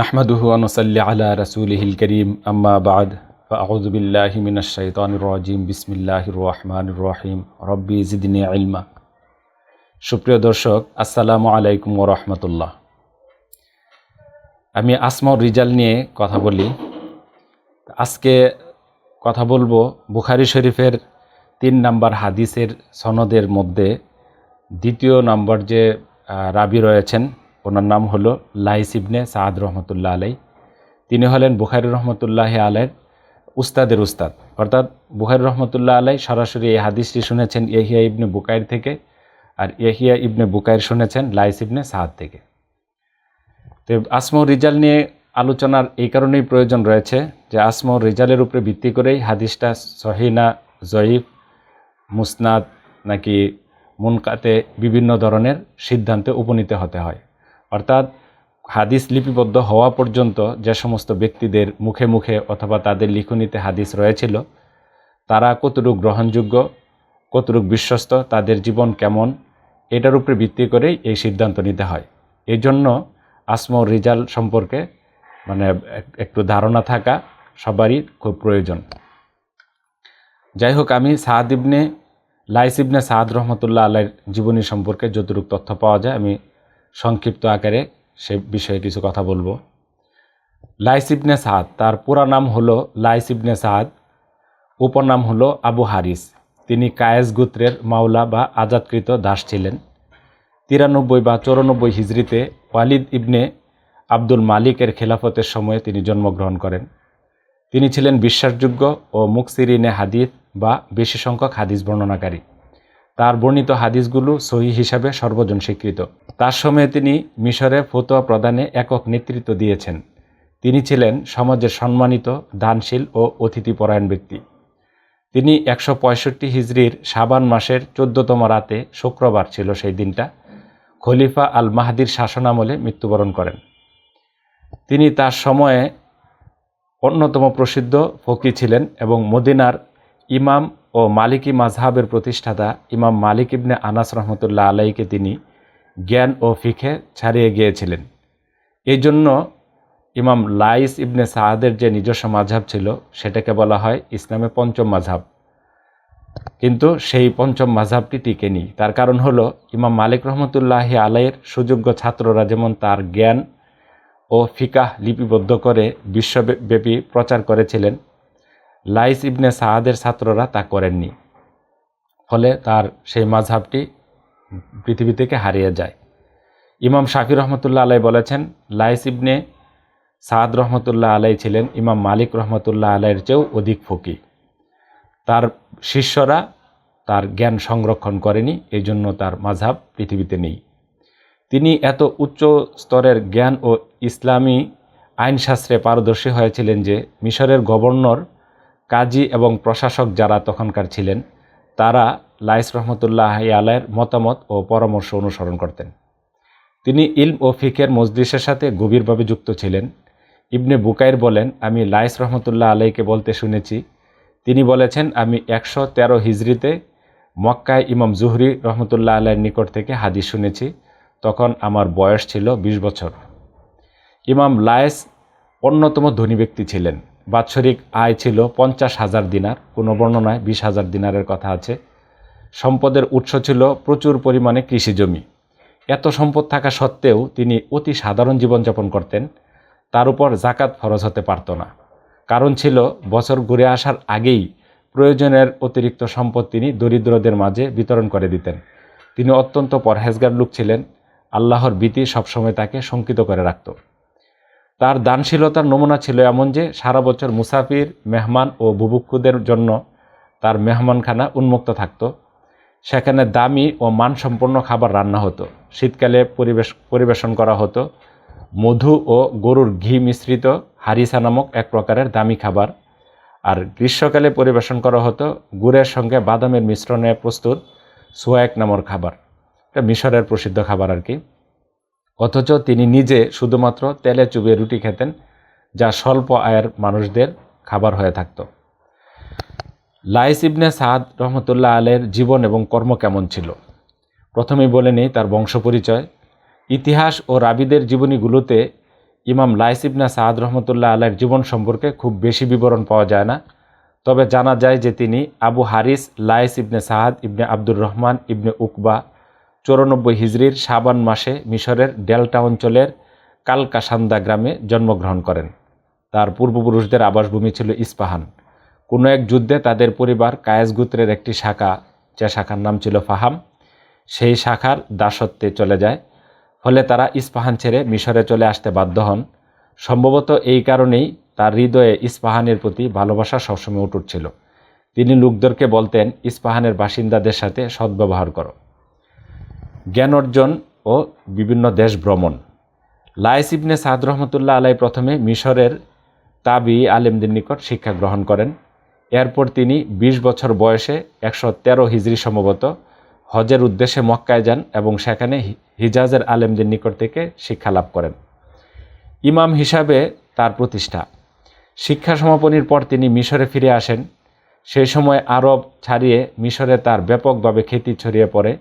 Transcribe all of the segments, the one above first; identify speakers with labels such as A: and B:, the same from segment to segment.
A: নাহমাদুহু আনসাল্লি আলা রাসুলহিল بعد আম্মা بالله من الشيطان الرجيم. بسم الله الرحمن রহিম ربي زدني علما. সুপ্রিয় দর্শক, আসসালামু আলাইকুম ও রহমতুল্লাহ। আমি আসমা রিজাল নিয়ে কথা বলি। আজকে কথা বলব বুখারি শরীফের তিন নাম্বার হাদিসের সনদের মধ্যে। দ্বিতীয় নাম্বার যে রাবি রয়েছেন ওনার নাম হলো লাইস ইবনে সাদ রহমতুল্লাহ আলাই। তিনি হলেন বুখারি রহমতুল্লাহ আলাইয়ের উস্তাদের উস্তাদ। অর্থাৎ বুখারি রহমতুল্লাহ আলাই সরাসরি এই হাদিসটি শুনেছেন ইয়াহিয়া ইবনে বুকাইর থেকে আর ইয়াহিয়া ইবনে বুকাইর শুনেছেন লাইস ইবনে সাদ থেকে। তো আসমৌ রিজাল নিয়ে আলোচনার এই কারণেই প্রয়োজন রয়েছে যে আসমৌ রিজালের উপরে ভিত্তি করেই হাদিসটা সহিনা জয়ীফ, মুসনাদ নাকি মুনকাতে বিভিন্ন ধরনের সিদ্ধান্তে উপনীত হতে হয়। অর্থাৎ হাদিস লিপিবদ্ধ হওয়া পর্যন্ত যে সমস্ত ব্যক্তিদের মুখে মুখে অথবা তাদের লিখনিতে হাদিস রয়েছিল, তারা কতটুকু গ্রহণযোগ্য, কতটুকু বিশ্বস্ত, তাদের জীবন কেমন, এটার উপরে ভিত্তি করেই এই সিদ্ধান্ত নিতে হয়। এই জন্য আসমৌ রিজাল সম্পর্কে মানে এক- একটু ধারণা থাকা সবারই খুব প্রয়োজন। যাই হোক, আমি সাদ ইবনে, লাইস ইবনে সাদ রহমতুল্লাহ আল্লাহর জীবনী সম্পর্কে যতটুকু তথ্য পাওয়া যায়, আমি সংক্ষিপ্ত আকারে সে বিষয়ে কিছু কথা বলব। লাইস ইবনে সাদ তার পুরা নাম হলো লাইস ইবনে সাদ উপনাম হলো আবু হারিস। তিনি কায়েস গোত্রের মাওলা বা আজাদকৃত দাস ছিলেন। তিরানব্বই বা চৌরানব্বই হিজড়িতে ওয়ালিদ ইবনে আব্দুল মালিকের খেলাফতের সময়ে তিনি জন্মগ্রহণ করেন। তিনি ছিলেন বিশ্বাসযোগ্য ও মুকসিরিনে হাদিস বা বেশি সংখ্যক হাদিস বর্ণনাকারী। তার বর্ণিত হাদিসগুলো সহি হিসাবে সর্বজন স্বীকৃত। তার সময়ে তিনি মিশরে ফতোয়া প্রদানে একক নেতৃত্ব দিয়েছেন। তিনি ছিলেন সমাজের সম্মানিত, দানশীল ও অতিথিপরায়ণ ব্যক্তি। তিনি একশো পঁয়ষট্টি হিজড়ির সাবান মাসের চোদ্দতম রাতে শুক্রবার ছিল সেই দিনটা, খলিফা আল মাহাদির শাসনামলে মৃত্যুবরণ করেন। তিনি তার সময়ে অন্যতম প্রসিদ্ধ ফকি ছিলেন এবং মদিনার ইমাম ও মালিকি মাজহাবের প্রতিষ্ঠাতা ইমাম মালিক ইবনে আনাস রহমতুল্লাহ আলাইকে তিনি জ্ঞান ও ফিখে ছাড়িয়ে গিয়েছিলেন। এই জন্য ইমাম লাইস ইবনে সাহাদের যে নিজস্ব মাঝহাব ছিল, সেটাকে বলা হয় ইসলামে পঞ্চম মাঝহাব কিন্তু সেই পঞ্চম মাঝহাবটি টিকেনি। তার কারণ হলো, ইমাম মালিক রহমতুল্লাহি আলাইয়ের সুযোগ্য ছাত্ররা যেমন তার জ্ঞান ও ফিকাহ লিপিবদ্ধ করে বিশ্বব্যাপী প্রচার করেছিলেন লাইস ইবনে সাহাদের ছাত্ররা তা করেননি। ফলে তার সেই মাঝহাবটি পৃথিবী থেকে হারিয়ে যায়। ইমাম শাফি রহমতুল্লাহ আলাই বলেছেন, লাইস ইবনে সাদ রহমতুল্লাহ আলাই ছিলেন ইমাম মালিক রহমতুল্লাহ আলাইয়ের চেয়েও অধিক ফকি। তার শিষ্যরা তার জ্ঞান সংরক্ষণ করেনি এই জন্য তার মাঝহাব পৃথিবীতে নেই। তিনি এত উচ্চ স্তরের জ্ঞান ও ইসলামী আইনশাস্ত্রে পারদর্শী হয়েছিলেন যে মিশরের গভর্নর কাজী এবং প্রশাসক যারা তখনকার ছিলেন, তারা লাইস রহমতুল্লাহ আলায়ের মতামত ও পরামর্শ অনুসরণ করতেন। তিনি ইলম ও ফিকের মজলিসের সাথে গভীরভাবে যুক্ত ছিলেন। ইবনে বুকাইর বলেন, আমি লাইস রহমতুল্লাহ আলাইকে বলতে শুনেছি। তিনি বলেছেন, আমি একশো তেরো হিজড়িতে মক্কায় ইমাম জুহরি রহমতুল্লাহ আলাইয়ের নিকট থেকে হাদিস শুনেছি। তখন আমার বয়স ছিল ২০ বছর। ইমাম লায়েস অন্যতম ধনী ব্যক্তি ছিলেন। বাৎসরিক আয় ছিল পঞ্চাশ হাজার দিনার, কোনো বর্ণনায় বিশ হাজার দিনারের কথা আছে। সম্পদের উৎস ছিল প্রচুর পরিমাণে কৃষিজমি এত সম্পদ থাকা সত্ত্বেও তিনি অতি সাধারণ জীবনযাপন করতেন, তার উপর জাকাত ফরজ হতে পারত না। কারণ ছিল, বছর ঘুরে আসার আগেই প্রয়োজনের অতিরিক্ত সম্পদ তিনি দরিদ্রদের মাঝে বিতরণ করে দিতেন। তিনি অত্যন্ত পরহেজগার লোক ছিলেন, আল্লাহর ভীতি সবসময় তাকে শঙ্কিত করে রাখত। তার দানশীলতার নমুনা ছিল এমন যে সারা বছর মুসাফির, মেহমান ও বুভুক্ষুদের জন্য তার মেহমানখানা উন্মুক্ত থাকত। সেখানে দামি ও মানসম্পন্ন খাবার রান্না হতো। শীতকালে পরিবেশ পরিবেশন করা হতো। মধু ও গরুর ঘি মিশ্রিত হারিসা নামক এক প্রকারের দামি খাবার। আর গ্রীষ্মকালে পরিবেশন করা হতো গুড়ের সঙ্গে বাদামের মিশ্রণে প্রস্তুত সোয়াক নামর খাবার। এটা মিশরের প্রসিদ্ধ খাবার আর কি। অথচ তিনি নিজে শুধুমাত্র তেলে চুবিয়ে রুটি খেতেন, যা স্বল্প আয়ের মানুষদের খাবার হয়ে থাকত। লাইস ইবনে সাদ রহমতুল্লাহ আলের জীবন এবং কর্ম কেমন ছিল? প্রথমেই বলে নেই তার বংশ পরিচয় ইতিহাস ও রাবিদের জীবনীগুলোতে ইমাম লাইস ইবনে সাদ রহমতুল্লাহ আলাইয়ের জীবন সম্পর্কে খুব বেশি বিবরণ পাওয়া যায় না। তবে জানা যায় যে তিনি Abu Harith Laith ibn Saad ibn Abdur Rahman, ibn Uqba চৌরানব্বই হিজরির সাবান মাসে মিশরের ডেল্টা অঞ্চলের কালকাসান্দা গ্রামে জন্মগ্রহণ করেন। তার পূর্বপুরুষদের আবাসভূমি ছিল ইস্পাহান। কোনো এক যুদ্ধে তাদের পরিবার কায়েস গোত্রের একটি শাখা, যে শাখার নাম ছিল ফাহাম, সেই শাখার দাসত্বে চলে যায়। ফলে তারা ইস্পাহান ছেড়ে মিশরে চলে আসতে বাধ্য হন। সম্ভবত এই কারণেই তার হৃদয়ে ইস্পাহানের প্রতি ভালোবাসা সবসময় উঠুট ছিল। তিনি লোকদেরকে বলতেন, ইস্পাহানের বাসিন্দাদের সাথে সদ্ব্যবহার করো। জ্ঞান অর্জন ও বিভিন্ন দেশ ভ্রমণ। লাইস ইবনে সাদ রহমতুল্লাহ আলাই প্রথমে মিশরের তাবি আলেমদের নিকট শিক্ষা গ্রহণ করেন। এরপর তিনি ২০ বছর বয়সে একশো তেরো হিজড়ি সম্ভবত হজের উদ্দেশ্যে মক্কায় যান এবং সেখানে হিজাজের আলেমদের নিকট থেকে শিক্ষা লাভ করেন। ইমাম হিসাবে তার প্রতিষ্ঠা। শিক্ষা সমাপনীর পর তিনি মিশরে ফিরে আসেন। সেই সময় আরব ছাড়িয়ে মিশরে তার ব্যাপকভাবে খ্যাতি ছড়িয়ে পড়ে।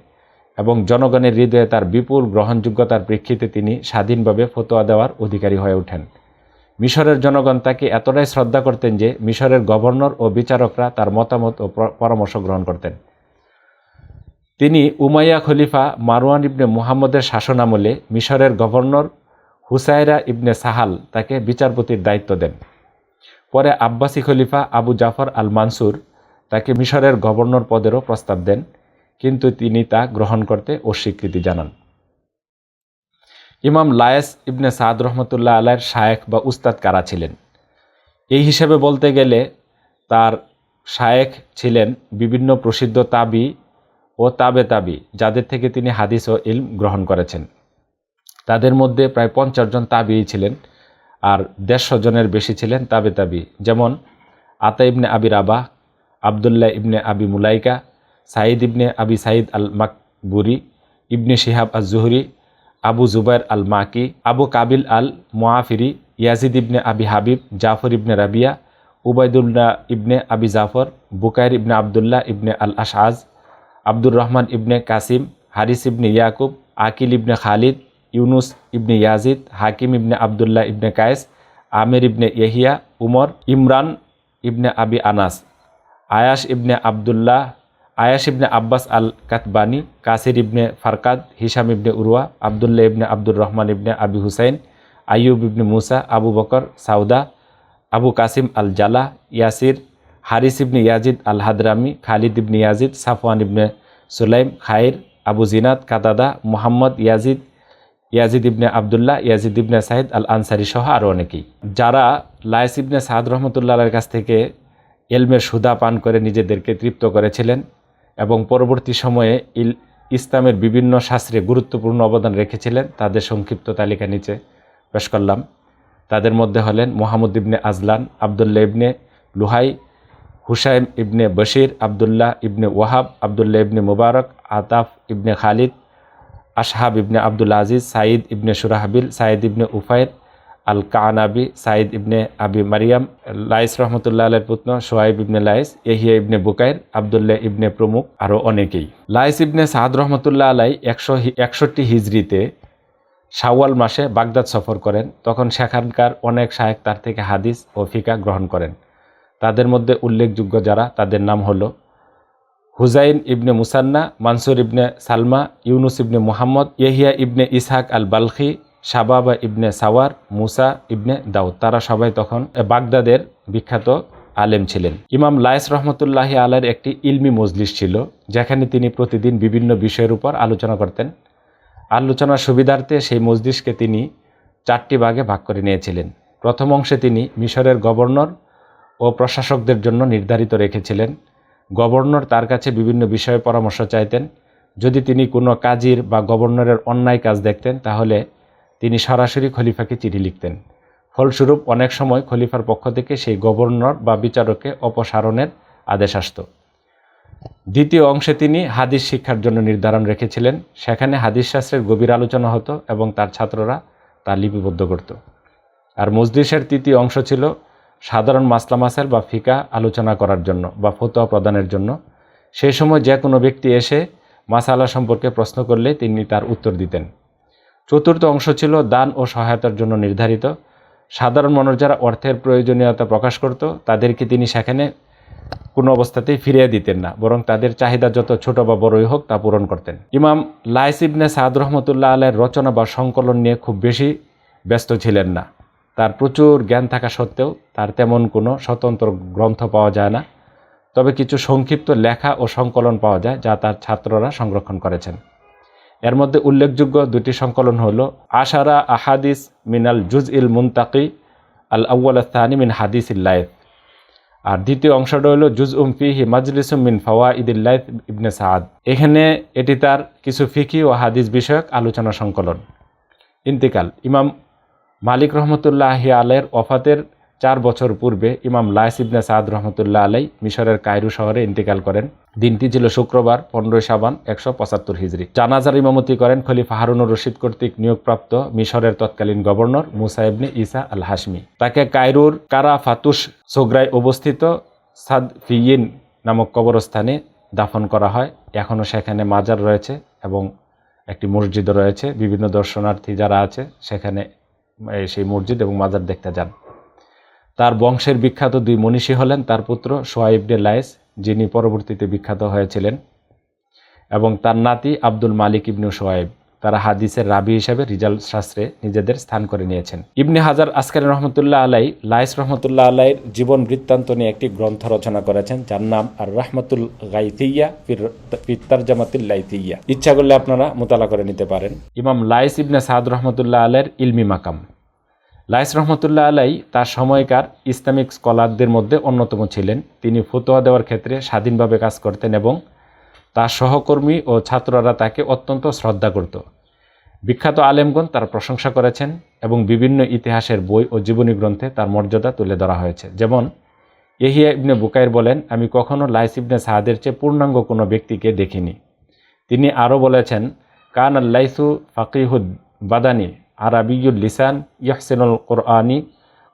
A: এবং জনগণের হৃদয়ে তার বিপুল গ্রহণযোগ্যতার প্রেক্ষিতে তিনি স্বাধীনভাবে ফতোয়া দেওয়ার অধিকারী হয়ে ওঠেন। মিশরের জনগণ তাকে এতটাই শ্রদ্ধা করতেন যে মিশরের গভর্নর ও বিচারকরা তার মতামত ও পরামর্শ গ্রহণ করতেন। তিনি উমাইয়া খলিফা মারওয়ান ইবনে মুহাম্মদের শাসনামলে মিশরের গভর্নর হুসাইরা ইবনে সাহাল তাকে বিচারপতির দায়িত্ব দেন। পরে আব্বাসী খলিফা আবু জাফর আল মানসুর তাকে মিশরের গভর্নর পদেরও প্রস্তাব দেন। কিন্তু তিনি তা গ্রহণ করতে অস্বীকৃতি জানান। ইমাম লায়েস ইবনে সাদ রহমতুল্লাহ আলাইয়ের শায়েখ বা উস্তাদ কারা ছিলেন? এই হিসেবে বলতে গেলে তার শায়েখ ছিলেন বিভিন্ন প্রসিদ্ধ তাবি ও তাবে তাবি, যাদের থেকে তিনি হাদিস ও ইলম গ্রহণ করেছেন। তাদের মধ্যে প্রায় পঞ্চাশ জন তাবিই ছিলেন আর দেড়শো জনের বেশি ছিলেন তাবে তাবি, যেমন আতা ইবনে আবি রাবাহ, আবদুল্লাহ ইবনে আবি Mulaika Saeed ibn Abi Saeed al Maqburi ibn Shihab al Zuhri Abu Zubair al Makki Abu Qabil al Muafiri Yazid ibn Abi Habib, Jafar ibn Rabia Ubaidullah ibn Abi Jafar, Bukair ibn Abdullah ibn al Ashaj Abdur Rahman ibn Qasim, Harith ibn Yaqub, Aqil ibn Khalid, Yunus ibn Yazid, Hakim ibn Abdullah ibn Qais, Amir ibn Yahya Umar, Imran ibn Abi Anas Ayas ibn Abdullah Ayas ibn Abbas al Qatbani Kathir ibn Farqad Hisham ibn Urwa Abdullah ibn Abdur Rahman ibn Abi Husain, Ayyub ইবনে মুসা, Abu Bakr, Sawda, Abu Qasim al Jala Yasir, Haris ibn Yazid al Hadrami Khalid ibn Yazid, Safwan ibn Sulaim, Khair, Abu Zinad Qatada, Mohammad, Yazid Yazid ibn Abdullah, Yazid ibn Sahid al Ansari সহ আরও অনেকেই। যারা lines ইবনে সাদ রহমতুল্লাহ কাছ থেকে এলমের সুদা পান করে নিজেদেরকে তৃপ্ত করেছিলেন এবং পরবর্তী সময়ে ইসলামের বিভিন্ন শাস্ত্রে গুরুত্বপূর্ণ অবদান রেখেছিলেন। তাদের সংক্ষিপ্ত তালিকা নিচে পেশ করলাম। তাদের মধ্যে হলেন মোহাম্মদ ইবনে আজলান, আবদুল্লাহ ইবনে লুহাই, হুসাইম ইবনে বশির, আবদুল্লাহ ইবনে ওয়াহাব, আবদুল্লাহ ইবনে মুবারক, আতাফ ইবনে খালিদ, আশহাব ইবনে আব্দুল আজিজ, সাঈদ ইবনে সুরাহাবিল সাঈদ ইবনে উফাইর আল কানাবি সাঈদ ইবনে আবি মারিয়াম, লাইস রহমতুল্লাহ আলের পুত্র Suhaib ibn Laith Yahya ibn Bukair, Abdullah ibn প্রমুখ আরও অনেকেই। লাইস ইবনে সাদ রহমতুল্লাহ আলাই একশো একষট্টি হিজড়িতে শাওয়াল মাসে বাগদাদ সফর করেন। তখন সেখানকার অনেক শায়েক তার থেকে হাদিস ও ফিকা গ্রহণ করেন। তাদের মধ্যে উল্লেখযোগ্য যারা, তাদের নাম হলো Huzain ibn Musanna, Mansur ibn Salma, Yunus ibn Muhammad Yahya ibn Ishaq al Balkhi Shababa ibn Sawar, Musa ibn Daud. তারা সবাই তখন বাগদাদের বিখ্যাত আলেম ছিলেন। ইমাম লায়েস রহমতুল্লাহ আলের একটি ইলমি মজলিস ছিল, যেখানে তিনি প্রতিদিন বিভিন্ন বিষয়ের উপর আলোচনা করতেন। আলোচনার সুবিধার্থে সেই মজলিসকে তিনি চারটি ভাগে ভাগ করে নিয়েছিলেন। প্রথম অংশে তিনি মিশরের গভর্নর ও প্রশাসকদের জন্য নির্ধারিত রেখেছিলেন। গভর্নর তার কাছে বিভিন্ন বিষয়ে পরামর্শ চাইতেন। যদি তিনি কোনো কাজীর বা গভর্নরের অন্যায় কাজ দেখতেন, তাহলে তিনি সরাসরি খলিফাকে চিঠি লিখতেন। ফলস্বরূপ, অনেক সময় খলিফার পক্ষ থেকে সেই গভর্নর বা বিচারককে অপসারণের আদেশ আসত। দ্বিতীয় অংশে তিনি হাদিস শিক্ষার জন্য নির্ধারণ রেখেছিলেন। সেখানে হাদিস শাস্ত্রের গভীর আলোচনা হতো এবং তার ছাত্ররা তা লিপিবদ্ধ করত। আর মজলিসের তৃতীয় অংশ ছিল সাধারণ মাসলা মাসাল বা ফিকা আলোচনা করার জন্য বা ফতোয়া প্রদানের জন্য। সেই সময় যে কোনো ব্যক্তি এসে মাসালা সম্পর্কে প্রশ্ন করলে তিনি তার উত্তর দিতেন। চতুর্থ অংশ ছিল দান ও সহায়তার জন্য নির্ধারিত। সাধারণ মানুষ যারা অর্থের প্রয়োজনীয়তা প্রকাশ করত, তাদেরকে তিনি সেখানে কোনো অবস্থাতেই ফিরিয়ে দিতেন না, বরং তাদের চাহিদা যত ছোট বা বড়ই হোক তা পূরণ করতেন। ইমাম লাইস ইবনে সাদ রহমতুল্লাহ আলের রচনা বা সংকলন নিয়ে খুব বেশি ব্যস্ত ছিলেন না। তার প্রচুর জ্ঞান থাকা সত্ত্বেও তার তেমন কোনো স্বতন্ত্র গ্রন্থ পাওয়া যায় না। তবে কিছু সংক্ষিপ্ত লেখা ও সংকলন পাওয়া যায়, যা তার ছাত্ররা সংরক্ষণ করেছেন। এর মধ্যে উল্লেখযোগ্য দুটি সংকলন হল আশারা আহাদিস মিনাল জুজ ইল মুন্তাকি, আল আউ্ল থানি মিন হাদিস ইল্লায়েত আর দ্বিতীয় অংশটা হলো জুজ উম ফিহি মাজলিসুম মিন ফাওয়া ইদিল্লাহ ইবনে সাদ এখানে এটি তার কিছু ফিকি ও হাদিস বিষয়ক আলোচনা সংকলন। ইন্তিকাল, ইমাম মালিক রহমতুল্লাহ আলের ওফাতের চার বছর পূর্বে ইমাম লাইস ইবনে সাদ রহমতুল্লাহ আলাই মিশরের কায়রু শহরে ইন্তিকাল করেন। দিনটি ছিল শুক্রবার, পনেরোই সাবান একশো পঁচাত্তর হিজড়ি জানাজার ইমামতি করেন খলিফা হারুনুর রশিদ কর্তৃক নিয়োগপ্রাপ্ত মিশরের তৎকালীন গভর্নর মুসা ইবনে ইসা আল হাসমি তাকে কায়রুর কারা ফাতুস সোগ্রায় অবস্থিত সাদ ফিয়িন নামক কবরস্থানে দাফন করা হয়। এখনও সেখানে মাজার রয়েছে এবং একটি মসজিদও রয়েছে। বিভিন্ন দর্শনার্থী যারা আছে, সেখানে সেই মসজিদ এবং মাজার দেখতে যান। তার বংশের বিখ্যাত দুই মনীষী হলেন তার পুত্র সোয়াইব ডে লাইস যিনি পরবর্তীতে বিখ্যাত হয়েছিলেন, এবং তার নাতি আব্দুল মালিক ইবনু সোয়াইব তারা হাদিসের রাবি হিসেবে রিজাল শাস্ত্রে নিজেদের স্থান করে নিয়েছেন। ইবনে হাজার আসকারি রহমতুল্লাহ আলাই লাইস রহমতুল্লাহ আলাইয়ের জীবন বৃত্তান্ত নিয়ে একটি গ্রন্থ রচনা করেছেন, যার নাম আর রহমতুল গাইথিয়া ফিত্তার জামাতুল লাইথিয়া। ইচ্ছা করলে আপনারা মোতালা করে নিতে পারেন। ইমাম লাইস ইবনে সাদ রহমতুল্লাহ আলাইয়ের ইলমি মাকাম। লাইস রহমতুল্লাহ আলাই তার সময়কার ইসলামিক স্কলারদের মধ্যে অন্যতম ছিলেন। তিনি ফতোয়া দেওয়ার ক্ষেত্রে স্বাধীনভাবে কাজ করতেন এবং তার সহকর্মী ও ছাত্ররা তাকে অত্যন্ত শ্রদ্ধা করত। বিখ্যাত আলেমগণ তার প্রশংসা করেছেন এবং বিভিন্ন ইতিহাসের বই ও জীবনী গ্রন্থে তার মর্যাদা তুলে ধরা হয়েছে। যেমন এহিয়া ইবনে বুকাইর বলেন, আমি কখনও লাইস ইবনে সাহাদের চেয়ে পূর্ণাঙ্গ কোনো ব্যক্তিকে দেখিনি। তিনি আরও বলেছেন কান আল্লাইসু ফাকিহুদ বাদানি আরবিউল লিসান ইয়াহসিনুল কোরআনি,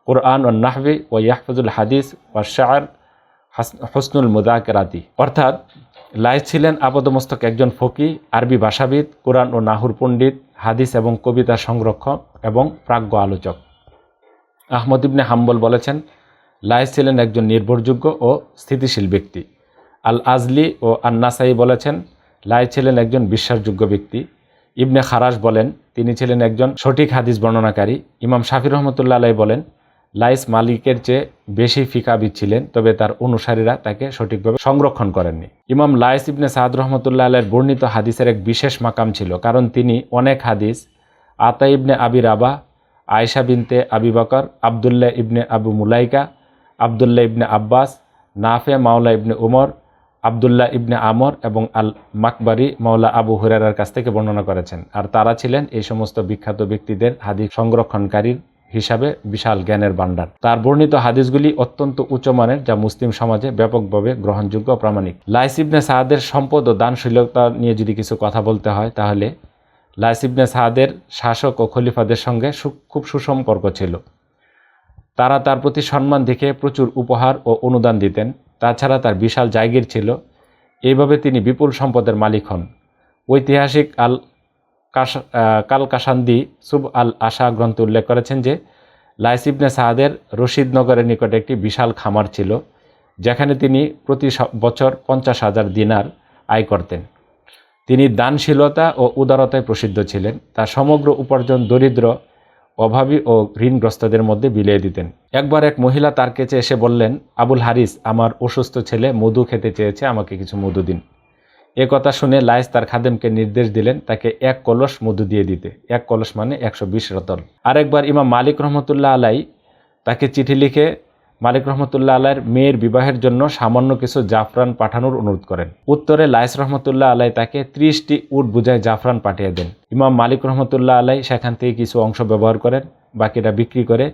A: কোরআন ও নাহবি ও ইয়াহফুজুল হাদিস ও শাহর হসনুল মুদাকেরাতি অর্থাৎ লাইস ছিলেন আপাদমস্তক একজন ফকি, আরবি ভাষাবিদ, কোরআন ও নাহুর পণ্ডিত, হাদিস এবং কবিতা সংরক্ষক এবং প্রাজ্ঞ আলোচক। আহমদ ইবনে হাম্বল বলেছেন লাইস ছিলেন একজন নির্ভরযোগ্য ও স্থিতিশীল ব্যক্তি। আল আজলি ও আন্নাসাই বলেছেন লাই ছিলেন একজন বিশ্বাসযোগ্য ব্যক্তি। ইবনে খারাস বলেন, তিনি ছিলেন একজন সঠিক হাদিস বর্ণনাকারী। ইমাম শাফির রহমতুল্লাহ আলাই বলেন, লাইস মালিকের চেয়ে বেশি ফিকাবিদ ছিলেন, তবে তার অনুসারীরা তাকে সঠিকভাবে সংরক্ষণ করেননি। ইমাম লাইস ইবনে সাদ রহমতুল্লাহ আলের বর্ণিত হাদিসের এক বিশেষ মাকাম ছিল, কারণ তিনি অনেক হাদিস আতা ইবনে আবি রাবা আয়সা বিনতে আবি বকর, আবদুল্লাহ ইবনে আবু মুলাইকা, আবদুল্লাহ ইবনে আব্বাস, নাফে মাওলা ইবনে উমর আবদুল্লাহ ইবনে আমর এবং আল মাকবারি মাওলা আবু হুরারার কাছ থেকে বর্ণনা করেছেন। আর তারা ছিলেন এই সমস্ত বিখ্যাত ব্যক্তিদের হাদিস সংরক্ষণকারীর হিসাবে বিশাল জ্ঞানের ভাণ্ডার। তার বর্ণিত হাদিসগুলি অত্যন্ত উচ্চমানের যা মুসলিম সমাজে ব্যাপকভাবে গ্রহণযোগ্য প্রামাণিক। লাইসিবনে সাহাদের সম্পদ ও দানশীলতা নিয়ে যদি কিছু কথা বলতে হয়, তাহলে লাইসিবনে সাহাদের শাসক ও খলিফাদের সঙ্গে খুব সুসম্পর্ক ছিল। তারা তার প্রতি সম্মান দেখে প্রচুর উপহার ও অনুদান দিতেন। তাছাড়া তার বিশাল জায়গির ছিল। এইভাবে তিনি বিপুল সম্পদের মালিক হন। ঐতিহাসিক আল কাশ কাল কাসান্দি সুব আল আশা গ্রন্থে উল্লেখ করেছেন যে লাইসিবনে সাহাদের রশিদনগরের নিকটে একটি বিশাল খামার ছিল, যেখানে তিনি প্রতি বছর পঞ্চাশ হাজার দিনার আয় করতেন। তিনি দানশীলতা ও উদারতায় প্রসিদ্ধ ছিলেন। তার সমগ্র উপার্জন দরিদ্র অভাবী ও ঋণগ্রস্তদের মধ্যে বিলিয়ে দিতেন। একবার এক মহিলা তার কাছে এসে বললেন, আবুল হারিস, আমার অসুস্থ ছেলে মধু খেতে চেয়েছে, আমাকে কিছু মধু দিন। এ কথা শুনে লাইস তার খাদেমকে নির্দেশ দিলেন তাকে এক কলস মধু দিয়ে দিতে। এক কলস মানে একশো বিশ রতন। আরেকবার ইমাম মালিক রহমতুল্লাহ আলাই তাকে চিঠি লিখে মালিক রহমতুল্লাহ আলাইয়ের মেয়ের বিবাহের জন্য সামান্য কিছু জাফরান পাঠানোর অনুরোধ করেন। উত্তরে লাইস রহমতুল্লাহ আলাই তাকে ত্রিশটি উট বুঝায় জাফরান পাঠিয়ে দেন। ইমাম মালিক রহমতুল্লাহ আলাই সেখান থেকে কিছু অংশ ব্যবহার করেন, বাকিটা বিক্রি করে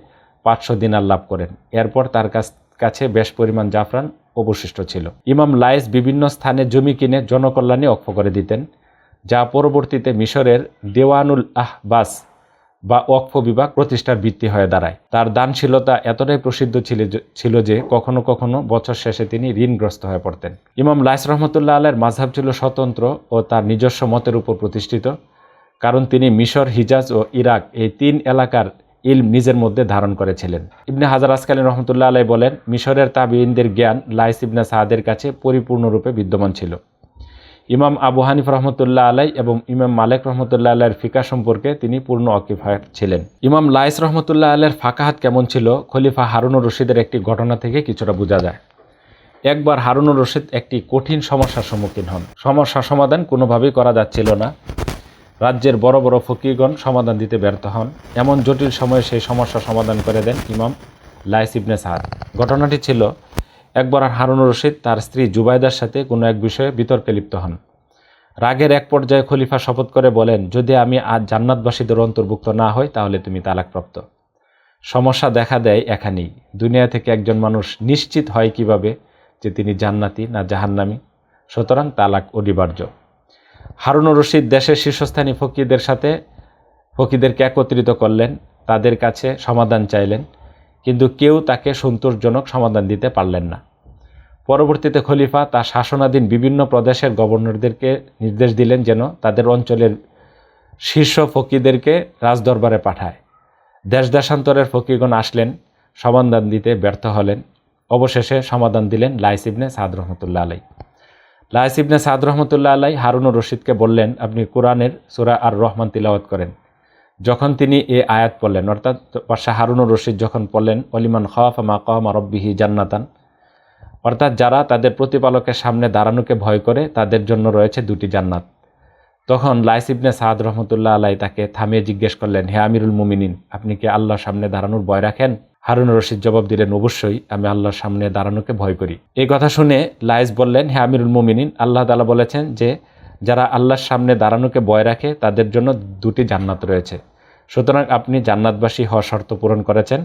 A: পাঁচশো দিনার লাভ করেন। এরপর তার কাছ কাছে বেশ পরিমাণ জাফরান অবশিষ্ট ছিল। ইমাম লাইস বিভিন্ন স্থানে জমি কিনে জনকল্যাণে অক্ষ করে দিতেন, যা পরবর্তীতে মিশরের দেওয়ানুল আহবাস বা ওয়াকফ বিভাগ প্রতিষ্ঠার ভিত্তি হয়ে দাঁড়ায়। তার দানশীলতা এতটাই প্রসিদ্ধ ছিল ছিল যে কখনো কখনো বছর শেষে তিনি ঋণগ্রস্ত হয়ে পড়তেন। ইমাম লাইস রহমতুল্লাহ আলের মাঝহাব ছিল স্বতন্ত্র ও তার নিজস্ব মতের উপর প্রতিষ্ঠিত, কারণ তিনি মিশর, হিজাজ ও ইরাক এই তিন এলাকার ইলম নিজের মধ্যে ধারণ করেছিলেন। ইবনে হাজার আসকালীন রহমতুল্লাহ আলাই বলেন, মিশরের তাবিইনদের জ্ঞান লাইস ইবনে সাহাদের কাছে পরিপূর্ণরূপে বিদ্যমান ছিল। ইমাম আবু হানিফ রহমতুল্লাহ আলাই এবং ইমাম মালেক রহমতুল্লাহ আল্লাহর ফিকা সম্পর্কে তিনি পূর্ণ অকিফায়াত ছিলেন। ইমাম লাইস রহমতুল্লাহ আল্লাহর ফাঁকাহাত কেমন ছিল? খলিফা হারুনুর রশিদের একটি ঘটনা থেকে কিছুটা বোঝা যায়। একবার হারুনুর রশিদ একটি কঠিন সমস্যার সম্মুখীন হন। সমস্যা সমাধান কোনোভাবেই করা যাচ্ছিল না। রাজ্যের বড় বড় ফকিরগণ সমাধান দিতে ব্যর্থ হন। এমন জটিল সময়ে সেই সমস্যা সমাধান করে দেন ইমাম লাইস ইবনে সাহাদ ঘটনাটি ছিল একবার হারুন রশিদ তার স্ত্রী জুবাইদার সাথে কোনো এক বিষয়ে বিতর্কে লিপ্ত হন। রাগের এক পর্যায়ে খলিফা শপথ করে বলেন, যদি আমি আজ জান্নাতবাসীদের অন্তর্ভুক্ত না হই, তাহলে তুমি তালাকপ্রাপ্ত। সমস্যা দেখা দেয় এখানেই। দুনিয়া থেকে একজন মানুষ নিশ্চিত হয় কীভাবে যে তিনি জান্নাতি না জাহান্নামি? সুতরাং তালাক অনিবার্য। হারুন রশিদ দেশের শীর্ষস্থানীয় ফকিরদের সাথে ফকিরদেরকে একত্রিত করলেন, তাদের কাছে সমাধান চাইলেন, কিন্তু কেউ তাকে সন্তোষজনক সমাধান দিতে পারলেন না। পরবর্তীতে খলিফা তার শাসনাধীন বিভিন্ন প্রদেশের গভর্নরদেরকে নির্দেশ দিলেন যেন তাদের অঞ্চলের শীর্ষ ফকিরদেরকে রাজদরবারে পাঠায়। দেশ দেশান্তরের ফকিরগণ আসলেন, সমাধান দিতে ব্যর্থ হলেন। অবশেষে সমাধান দিলেন লাইস ইবনে সাদ রহমতুল্লাহ আলাই লাইস ইবনে সাদ রহমতুল্লাহ আলাই হারুনুর রশিদকে বললেন, আপনি কোরআনের সুরা আর রহমান তিলাওয়াত করেন। যখন তিনি এ আয়াত পড়লেন, অর্থাৎ বাদশাহ হারুনুর রশিদ যখন পড়লেন, অলিমান খাফা মা কমা রব্বিহি জান্নাতান। অর্থাৎ যারা তাদের প্রতিপালকের সামনে দাঁড়ানোকে ভয় করে, তাদের জন্য রয়েছে দুটি জান্নাত। তখন লাইস ইবনে সাদ রহমতুল্লাহ আলাই তাকে থামিয়ে জিজ্ঞেস করলেন, হে আমিরুল মুমিনিন, আপনি কি আল্লাহর সামনে দাঁড়ানোর ভয় রাখেন? হারুন রশিদ জবাব দিলেন, অবশ্যই, আমি আল্লাহর সামনে দাঁড়ানোকে ভয় করি। এই কথা শুনে লাইস বললেন, হে আমিরুল মুমিনিন, আল্লাহ তালা বলেছেন যে, যারা আল্লাহর সামনে দাঁড়ানোকে ভয় রাখে, তাদের জন্য দুটি জান্নাত রয়েছে। সুতরাং আপনি জান্নাতবাসী হওয়ার শর্ত পূরণ করেছেন।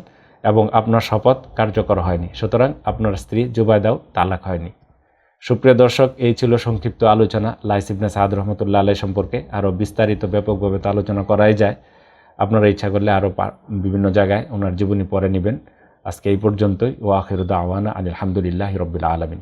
A: এবং আপনার শপথ কার্যকর হয়নি। সুতরাং আপনার স্ত্রী জুবাইদাও তালাক হয়নি। সুপ্রিয় দর্শক, এই ছিল সংক্ষিপ্ত আলোচনা। লাইসিবনে সাদ রহমতুল্লাহ আলাই সম্পর্কে আরও বিস্তারিত ব্যাপকভাবে তো আলোচনা করাই যায়। আপনারা ইচ্ছা করলে আরও বিভিন্ন জায়গায় ওনার জীবনী পরে নেবেন। আজকে এই পর্যন্তই। ও আখিরুদ্দা আওয়ানা আলহামদুলিল্লাহ রবিল্লা আলমিন।